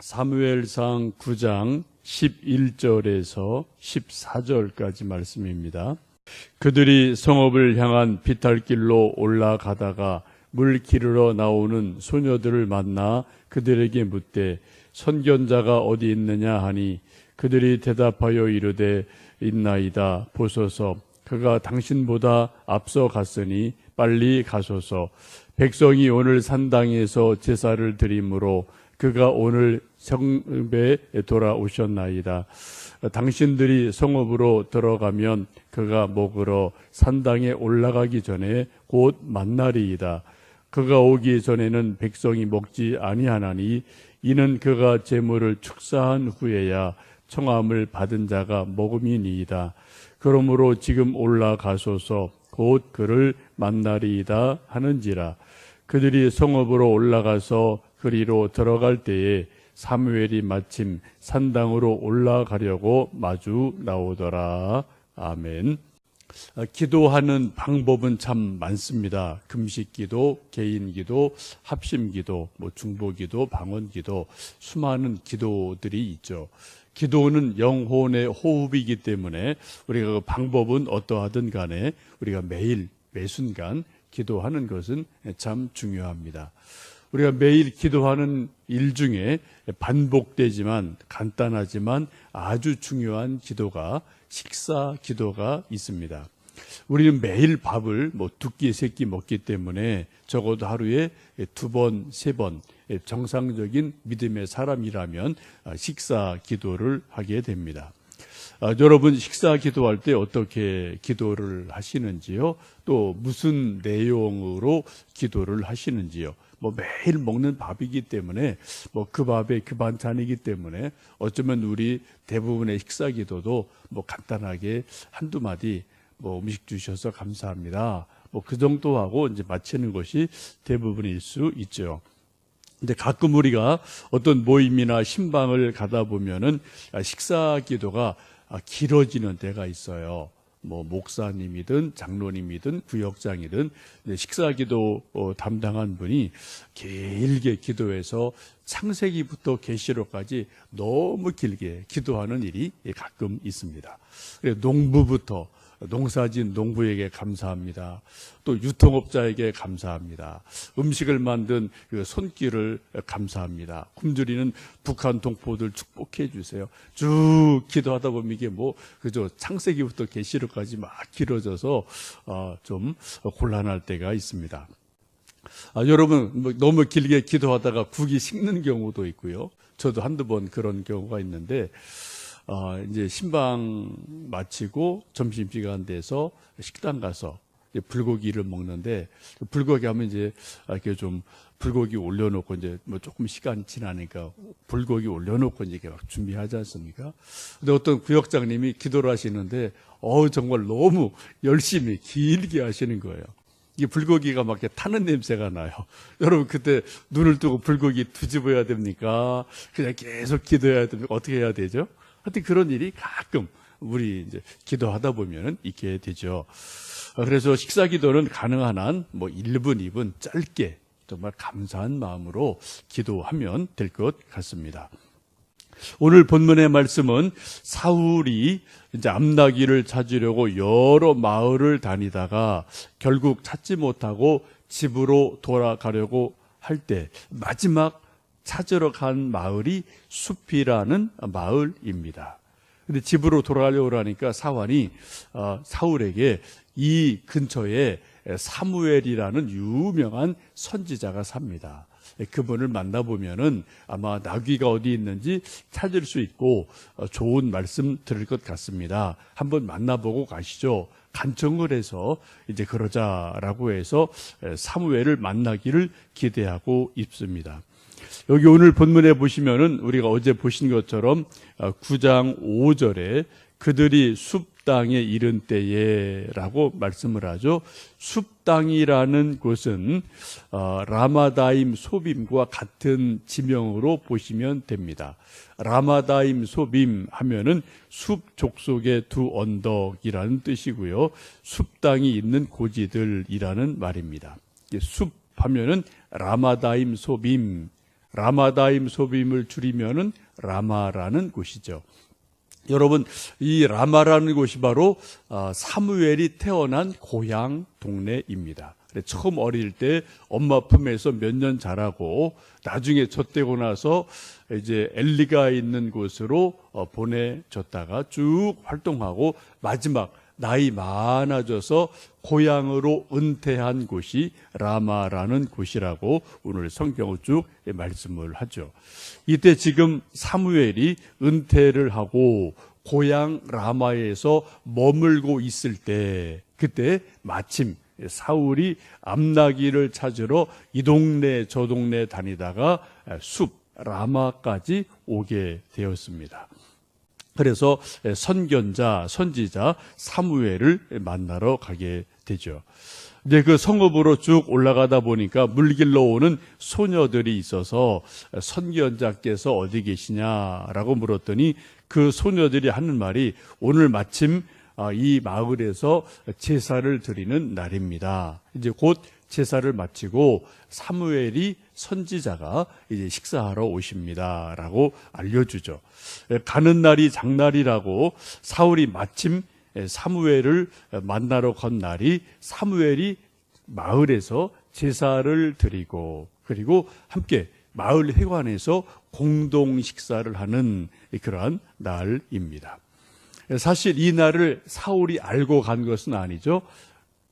사무엘상 9장 11절에서 14절까지 말씀입니다. 그들이 성읍을 향한 비탈길로 올라가다가 물 기르러 나오는 소녀들을 만나 그들에게 묻되 선견자가 어디 있느냐 하니 그들이 대답하여 이르되 있나이다 보소서 그가 당신보다 앞서 갔으니 빨리 가소서 백성이 오늘 산당에서 제사를 드림으로 그가 오늘 성읍에 돌아오셨나이다. 당신들이 성읍으로 들어가면 그가 먹으러 산당에 올라가기 전에 곧 만나리이다. 그가 오기 전에는 백성이 먹지 아니하나니 이는 그가 제물을 축사한 후에야 청함을 받은 자가 먹음이니이다. 그러므로 지금 올라가소서 곧 그를 만나리이다 하는지라. 그들이 성읍으로 올라가서 그리로 들어갈 때에 사무엘이 마침 산당으로 올라가려고 마주 나오더라. 아멘. 아, 기도하는 방법은 참 많습니다. 금식 기도, 개인 기도, 합심 기도, 뭐 중보 기도, 방언 기도, 수많은 기도들이 있죠. 기도는 영혼의 호흡이기 때문에 우리가 그 방법은 어떠하든 간에 우리가 매일 매 순간 기도하는 것은 참 중요합니다. 우리가 매일 기도하는 일 중에 반복되지만 간단하지만 아주 중요한 기도가 식사 기도가 있습니다. 우리는 매일 밥을 뭐 두 끼, 세 끼 먹기 때문에 적어도 하루에 두 번, 세 번 정상적인 믿음의 사람이라면 식사 기도를 하게 됩니다. 아, 여러분 식사 기도할 때 어떻게 기도를 하시는지요? 또 무슨 내용으로 기도를 하시는지요? 뭐 매일 먹는 밥이기 때문에 뭐 그 밥에 그 반찬이기 때문에 어쩌면 우리 대부분의 식사 기도도 뭐 간단하게 한두 마디 뭐 음식 주셔서 감사합니다. 뭐 그 정도 하고 이제 마치는 것이 대부분일 수 있죠. 근데 가끔 우리가 어떤 모임이나 신방을 가다 보면은 식사 기도가 길어지는 때가 있어요. 뭐 목사님이든 장로님이든 구역장이든 식사 기도 어, 담당한 분이 길게 기도해서 창세기부터 계시록까지 너무 길게 기도하는 일이 가끔 있습니다. 농부부터 농사진 농부에게 감사합니다. 또 유통업자에게 감사합니다. 음식을 만든 그 손길을 감사합니다. 굶주리는 북한 동포들 축복해 주세요. 쭉 기도하다 보면 이게 뭐 그저 창세기부터 계시록까지 막 길어져서 어, 좀 곤란할 때가 있습니다. 아, 여러분 뭐 너무 길게 기도하다가 국이 식는 경우도 있고요. 저도 한두 번 그런 경우가 있는데 어, 이제 신방 마치고 점심시간 돼서 식당 가서 불고기를 먹는데 불고기 하면 이제 이렇게 좀 불고기 올려놓고 이제 뭐 조금 시간 지나니까 불고기 올려놓고 이제 막 준비하지 않습니까? 근데 어떤 구역장님이 기도를 하시는데 어 정말 너무 열심히 길게 하시는 거예요. 이 불고기가 막 이렇게 타는 냄새가 나요. 여러분 그때 눈을 뜨고 불고기 뒤집어야 됩니까? 그냥 계속 기도해야 됩니까? 어떻게 해야 되죠? 하여튼 그런 일이 가끔 우리 이제 기도하다 보면은 있게 되죠. 어, 그래서 식사 기도는 가능한 한 뭐 1분, 2분 짧게 정말 감사한 마음으로 기도하면 될 것 같습니다. 오늘 본문의 말씀은 사울이 이제 암나기를 찾으려고 여러 마을을 다니다가 결국 찾지 못하고 집으로 돌아가려고 할 때 마지막 찾으러 간 마을이 숲이라는 마을입니다. 근데 집으로 돌아가려고 하니까 사환이 어, 사울에게 이 근처에 사무엘이라는 유명한 선지자가 삽니다. 그분을 만나보면은 아마 나귀가 어디 있는지 찾을 수 있고 어, 좋은 말씀 들을 것 같습니다. 한번 만나보고 가시죠. 간청을 해서 이제 그러자라고 해서 사무엘을 만나기를 기대하고 있습니다. 여기 오늘 본문에 보시면은 우리가 어제 보신 것처럼 9장 어, 5절에 그들이 숲 땅에 이른 때에라고 말씀을 하죠. 숲 땅이라는 곳은 어, 라마다임 소빔과 같은 지명으로 보시면 됩니다. 라마다임 소빔 하면은 숲 족속의 두 언덕이라는 뜻이고요. 숲 땅이 있는 고지들이라는 말입니다. 숲 하면은 라마다임 소빔 라마다임 소빔을 줄이면은 라마라는 곳이죠. 여러분 이 라마라는 곳이 바로 아, 사무엘이 태어난 고향 동네입니다. 처음 어릴 때 엄마 품에서 몇 년 자라고 나중에 젖되고 나서 이제 엘리가 있는 곳으로 어, 보내졌다가 쭉 활동하고 마지막 나이 많아져서 고향으로 은퇴한 곳이 라마라는 곳이라고 오늘 성경을 쭉 말씀을 하죠. 이때 지금 사무엘이 은퇴를 하고 고향 라마에서 머물고 있을 때 그때 마침 사울이 암나기를 찾으러 이 동네 저 동네 다니다가 숲 라마까지 오게 되었습니다. 그래서 선견자, 선지자 사무엘을 만나러 가게 되죠. 이제 그 성읍으로 쭉 올라가다 보니까 물길로 오는 소녀들이 있어서 선견자께서 어디 계시냐라고 물었더니 그 소녀들이 하는 말이 오늘 마침 아, 이 마을에서 제사를 드리는 날입니다. 이제 곧 제사를 마치고 사무엘이 선지자가 이제 식사하러 오십니다라고 알려주죠. 가는 날이 장날이라고 사울이 마침 사무엘을 만나러 간 날이 사무엘이 마을에서 제사를 드리고 그리고 함께 마을 회관에서 공동 식사를 하는 그러한 날입니다. 사실 이 날을 사울이 알고 간 것은 아니죠.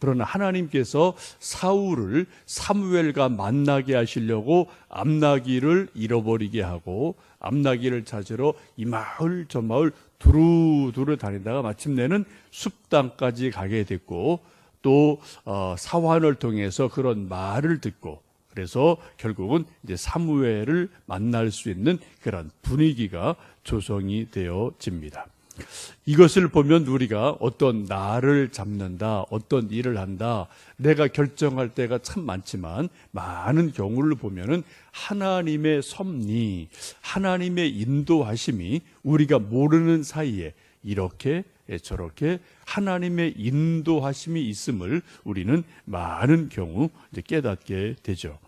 그러나 하나님께서 사울을 사무엘과 만나게 하시려고 암나기를 잃어버리게 하고 암나기를 찾으러 이 마을 저 마을 두루두루 다니다가 마침내는 숲당까지 가게 됐고 또 어, 사환을 통해서 그런 말을 듣고 그래서 결국은 이제 사무엘을 만날 수 있는 그런 분위기가 조성이 되어집니다. 이것을 보면 우리가 어떤 나를 잡는다, 어떤 일을 한다, 내가 결정할 때가 참 많지만 많은 경우를 보면은 하나님의 섭리, 하나님의 인도하심이 우리가 모르는 사이에 이렇게 저렇게 하나님의 인도하심이 있음을 우리는 많은 경우 깨닫게 되죠.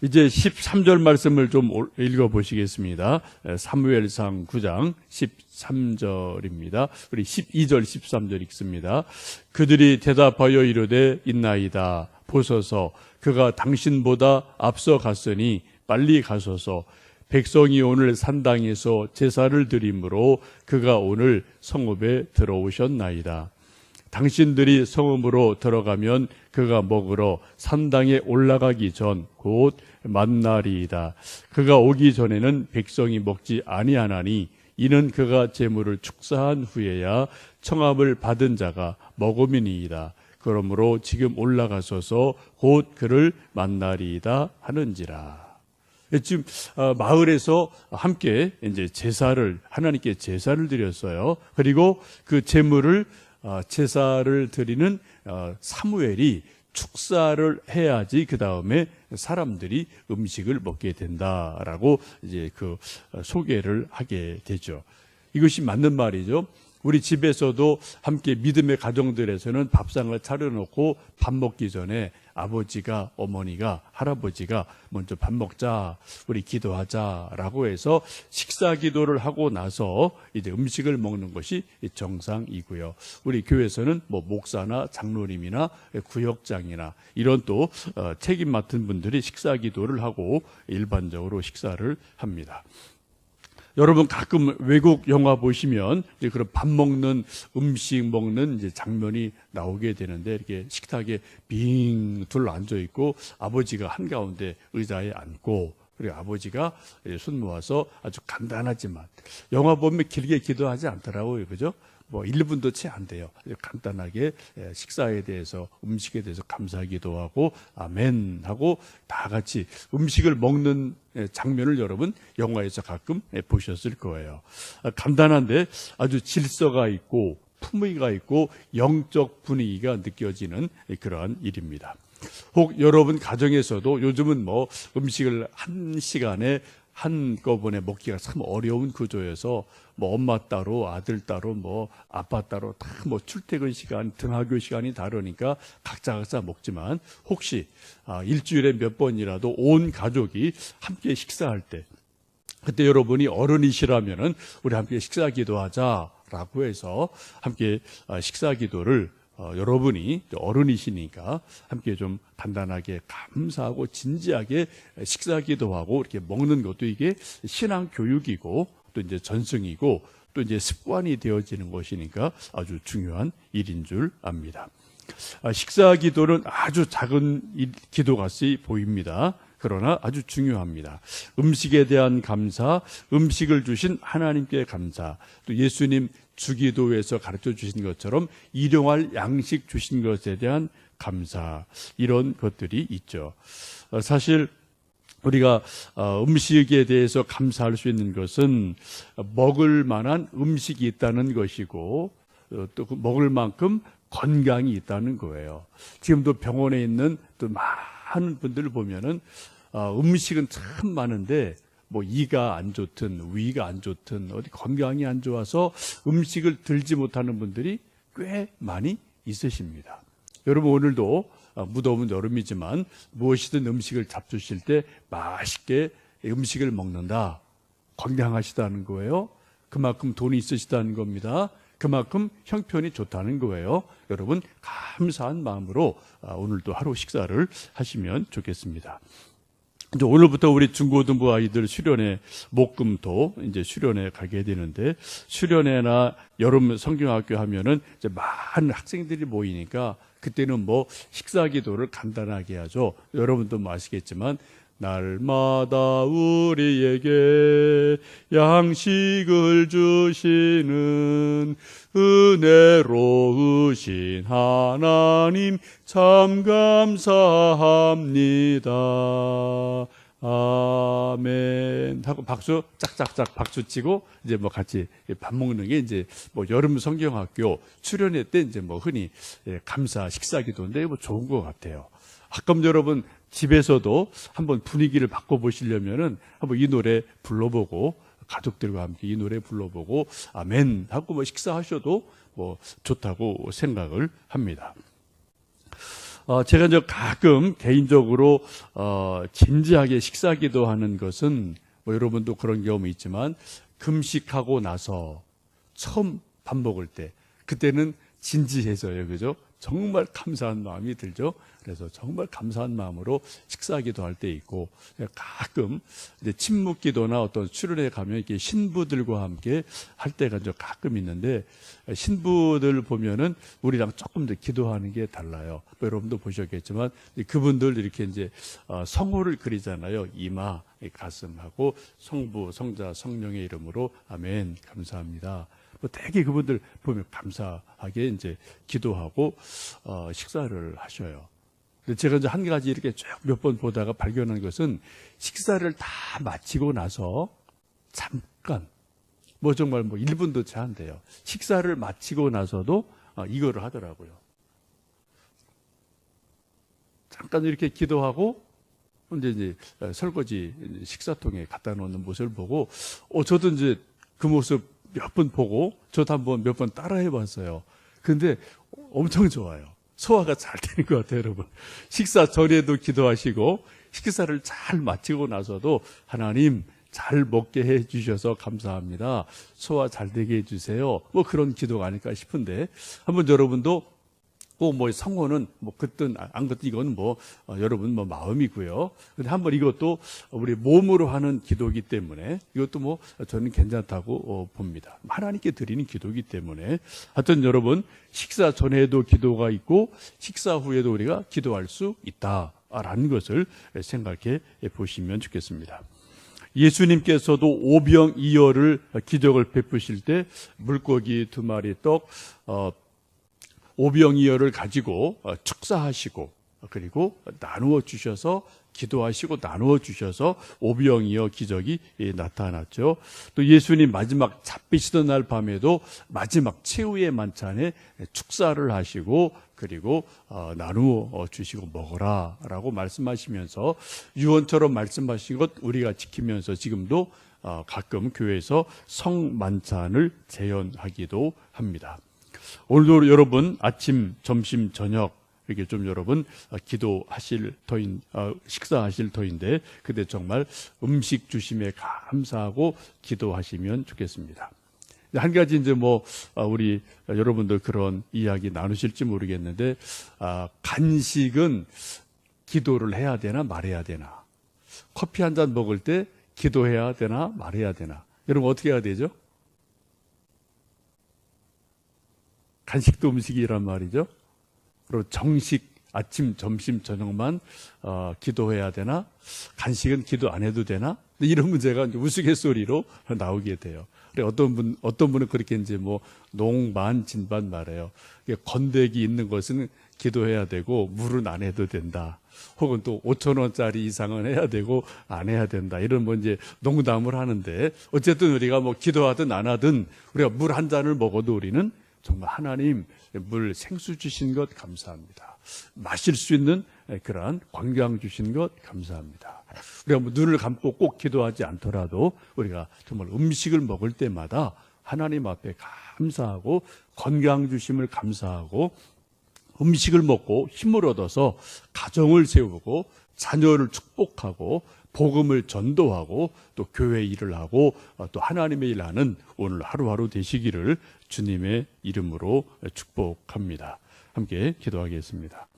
이제 13절 말씀을 좀 읽어 보시겠습니다. 사무엘상 9장 13절입니다. 우리 12절 13절 읽습니다. 그들이 대답하여 이르되 있나이다 보소서 그가 당신보다 앞서 갔으니 빨리 가소서 백성이 오늘 산당에서 제사를 드림으로 그가 오늘 성읍에 들어오셨나이다. 당신들이 성읍으로 들어가면 그가 먹으러 산당에 올라가기 전 곧 만나리이다. 그가 오기 전에는 백성이 먹지 아니하나니 이는 그가 재물을 축사한 후에야 청함을 받은 자가 먹음이니이다. 그러므로 지금 올라가소서 곧 그를 만나리이다 하는지라. 지금 어, 마을에서 함께 이제 제사를 하나님께 제사를 드렸어요. 그리고 그 제물을 어, 제사를 드리는 어, 사무엘이 축사를 해야지 그 다음에 사람들이 음식을 먹게 된다라고 이제 그 소개를 하게 되죠. 이것이 맞는 말이죠. 우리 집에서도 함께 믿음의 가정들에서는 밥상을 차려놓고 밥 먹기 전에 아버지가 어머니가 할아버지가 먼저 밥 먹자 우리 기도하자라고 해서 식사 기도를 하고 나서 이제 음식을 먹는 것이 정상이고요. 우리 교회에서는 뭐 목사나 장로님이나 구역장이나 이런 또 어, 책임 맡은 분들이 식사 기도를 하고 일반적으로 식사를 합니다. 여러분 가끔 외국 영화 보시면 이제 그런 밥 먹는 음식 먹는 장면이 나오게 되는데 이렇게 식탁에 빙 둘러 앉아 있고 아버지가 한 가운데 의자에 앉고 그리고 아버지가 손 모아서 아주 간단하지만 영화 보면 길게 기도하지 않더라고요, 그죠? 뭐 1분도 채 안 돼요. 간단하게 예, 식사에 대해서 음식에 대해서 감사기도 하고 아멘 하고 다 같이 음식을 먹는 예, 장면을 여러분 영화에서 가끔 예, 보셨을 거예요. 아, 간단한데 아주 질서가 있고 품위가 있고 영적 분위기가 느껴지는 그러한 일입니다. 혹 여러분 가정에서도 요즘은 뭐 음식을 한 시간에 한꺼번에 먹기가 참 어려운 구조여서 뭐 엄마 따로 아들 따로 뭐 아빠 따로 다 뭐 출퇴근 시간 등하교 시간이 다르니까 각자 각자 먹지만 혹시 아, 일주일에 몇 번이라도 온 가족이 함께 식사할 때 그때 여러분이 어른이시라면은 우리 함께 식사 기도하자라고 해서 함께 아, 식사 기도를 어, 여러분이 어른이시니까 함께 좀 간단하게 감사하고 진지하게 식사 기도 하고 이렇게 먹는 것도 이게 신앙 교육이고 또 이제 전승이고 또 이제 습관이 되어지는 것이니까 아주 중요한 일인 줄 압니다. 아, 식사 기도는 아주 작은 일- 기도 같이 보입니다. 그러나 아주 중요합니다. 음식에 대한 감사, 음식을 주신 하나님께 감사, 또 예수님 주기도에서 가르쳐 주신 것처럼 일용할 양식 주신 것에 대한 감사, 이런 것들이 있죠. 어, 사실 우리가 어, 음식에 대해서 감사할 수 있는 것은 먹을 만한 음식이 있다는 것이고 어, 또그 먹을 만큼 건강이 있다는 거예요. 지금도 병원에 있는 또 많은 분들을 보면은 어, 음식은 참 많은데 뭐 이가 안 좋든 위가 안 좋든 어디 건강이 안 좋아서 음식을 들지 못하는 분들이 꽤 많이 있으십니다. 여러분 오늘도 어, 무더운 여름이지만 무엇이든 음식을 잡수실 때 맛있게 음식을 먹는다. 건강하시다는 거예요. 그만큼 돈이 있으시다는 겁니다. 그만큼 형편이 좋다는 거예요. 여러분 감사한 마음으로 아, 오늘도 하루 식사를 하시면 좋겠습니다. 이제 오늘부터 우리 중고등부 아이들 수련회 목금토 이제 수련회 가게 되는데 수련회나 여름 성경학교 하면은 이제 많은 학생들이 모이니까 그때는 뭐 식사 기도를 간단하게 하죠. 여러분도 뭐 아시겠지만 날마다 우리에게 양식을 주시는 은혜로우신 하나님 참 감사합니다. 아멘 하고 박수 짝짝짝 박수 치고 이제 뭐 같이 밥 먹는 게 이제 뭐 여름 성경학교 수련회 때 이제 뭐 흔히 예, 감사 식사 기도인데 뭐 좋은 것 같아요. 가끔 여러분 집에서도 한번 분위기를 바꿔보시려면은 한번 이 노래 불러보고 가족들과 함께 이 노래 불러보고 아멘 하고 뭐 식사하셔도 뭐 좋다고 생각을 합니다. 어, 제가 이제 가끔 개인적으로 어, 진지하게 식사 기도 하는 것은 뭐 여러분도 그런 경험이 있지만 금식하고 나서 처음 밥 먹을 때 그때는 진지해져요, 그죠? 정말 감사한 마음이 들죠. 그래서 정말 감사한 마음으로 식사 기도할 때 있고 가끔 이제 침묵 기도나 어떤 수련회 가면 이렇게 신부들과 함께 할 때가 이제 가끔 있는데 신부들 보면은 우리랑 조금 더 기도하는 게 달라요. 뭐 여러분도 보셨겠지만 그분들 이렇게 이제 어, 성호를 그리잖아요. 이마, 가슴하고 성부, 성자, 성령의 이름으로 아멘 감사합니다. 뭐 되게 그분들 보면 감사하게 이제 기도하고 어, 식사를 하셔요. 제가 이제 한 가지 이렇게 쭉 몇 번 보다가 발견한 것은 식사를 다 마치고 나서 잠깐 뭐 정말 뭐 1분도 채 안 돼요. 식사를 마치고 나서도 어, 이거를 하더라고요. 잠깐 이렇게 기도하고 근데 이제 설거지 식사통에 갖다 놓는 모습을 보고 어 저도 이제 그 모습 몇 번 보고 저도 한번 몇 번 따라해 봤어요. 근데 엄청 좋아요. 소화가 잘 되는 것 같아요, 여러분. 식사 전에도 기도하시고 식사를 잘 마치고 나서도 하나님 잘 먹게 해 주셔서 감사합니다. 소화 잘 되게 해 주세요. 뭐 그런 기도가 아닐까 싶은데 한번 여러분도 꼭뭐 성호는 뭐 그든 안 그든 이건 뭐 어, 여러분 뭐 마음이고요. 근데 한번 이것도 우리 몸으로 하는 기도이기 때문에 이것도 뭐 저는 괜찮다고 어, 봅니다. 하나님께 드리는 기도이기 때문에 하여튼 여러분 식사 전에도 기도가 있고 식사 후에도 우리가 기도할 수 있다라는 것을 생각해 보시면 좋겠습니다. 예수님께서도 오병이어를 기적을 베푸실 때 물고기 두 마리 떡 어, 오병이어를 가지고 어, 축사하시고 그리고 나누어 주셔서 기도하시고 나누어 주셔서 오병이어 기적이 예, 나타났죠. 또 예수님 마지막 잡히시던 날 밤에도 마지막 최후의 만찬에 축사를 하시고 그리고 어, 나누어 주시고 먹어라라고 말씀하시면서 유언처럼 말씀하신 것 우리가 지키면서 지금도 어, 가끔 교회에서 성만찬을 재현하기도 합니다. 오늘도 여러분 아침, 점심, 저녁 이렇게 좀 여러분 어, 기도하실 터인 어, 식사하실 터인데 그때 정말 음식 주심에 감사하고 기도하시면 좋겠습니다. 한 가지 이제 뭐 어, 우리 여러분들 그런 이야기 나누실지 모르겠는데 아, 간식은 기도를 해야 되나 말해야 되나 커피 한 잔 먹을 때 기도해야 되나 말해야 되나 여러분 어떻게 해야 되죠? 간식도 음식이란 말이죠. 그리고 정식 아침, 점심, 저녁만 어, 기도해야 되나? 간식은 기도 안 해도 되나? 이런 문제가 우스갯소리로 나오게 돼요. 어떤 분 어떤 분은 그렇게 이제 뭐 농반 진반 말해요. 건더기 있는 것은 기도해야 되고 물은 안 해도 된다. 혹은 또 5천 원짜리 이상은 해야 되고 안 해야 된다. 이런 뭐 이제 농담을 하는데 어쨌든 우리가 뭐 기도하든 안 하든 우리가 물 한 잔을 먹어도 우리는 정말 하나님 물 생수 주신 것 감사합니다. 마실 수 있는 그러한 관광 주신 것 감사합니다. 우리가 뭐 눈을 감고 꼭 기도하지 않더라도 우리가 정말 음식을 먹을 때마다 하나님 앞에 감사하고 건강 주심을 감사하고 음식을 먹고 힘을 얻어서 가정을 세우고 자녀를 축복하고 복음을 전도하고 또 교회 일을 하고 어, 또 하나님의 일 하는 오늘 하루하루 되시기를 주님의 이름으로 축복합니다. 함께 기도하겠습니다.